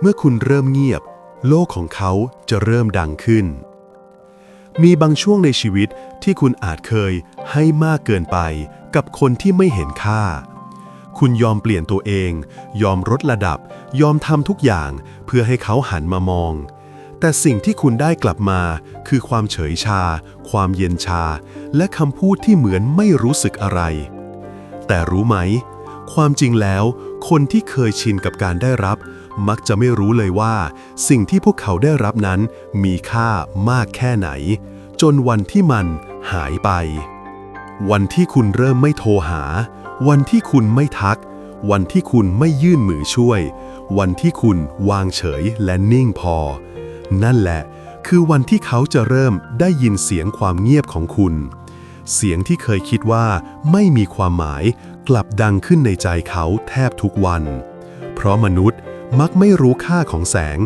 เมื่อคุณเริ่มเงียบ โลกของเขาจะเริ่มดังขึ้น มีบางช่วงในชีวิตที่คุณอาจเคยให้มากเกินไปกับคนที่ไม่เห็นค่า คุณยอมเปลี่ยนตัวเอง ยอมลดระดับ ยอมทำทุกอย่างเพื่อให้เขาหันมามอง แต่สิ่งที่คุณได้กลับมาคือความเฉยชา ความเย็นชา และคำพูดที่เหมือนไม่รู้สึกอะไร แต่รู้ไหม ความจริงแล้ว คนที่เคยชินกับการได้รับ มักจะไม่รู้เลยว่า สิ่งที่พวกเขาได้รับนั้น มีค่ามากแค่ไหน จนวันที่มันหายไป วันที่คุณเริ่มไม่โทรหา วันที่คุณไม่ทัก วันที่คุณไม่ยื่นมือช่วย วันที่คุณวางเฉยและนิ่งพอ นั่นแหละ คือวันที่เขาจะเริ่มได้ยินเสียงความเงียบของคุณ เสียงที่เคยคิดว่าไม่มีความหมายกลับดังขึ้นในใจเขาแทบทุกวัน เพราะมนุษย์มักไม่รู้ค่าของแสง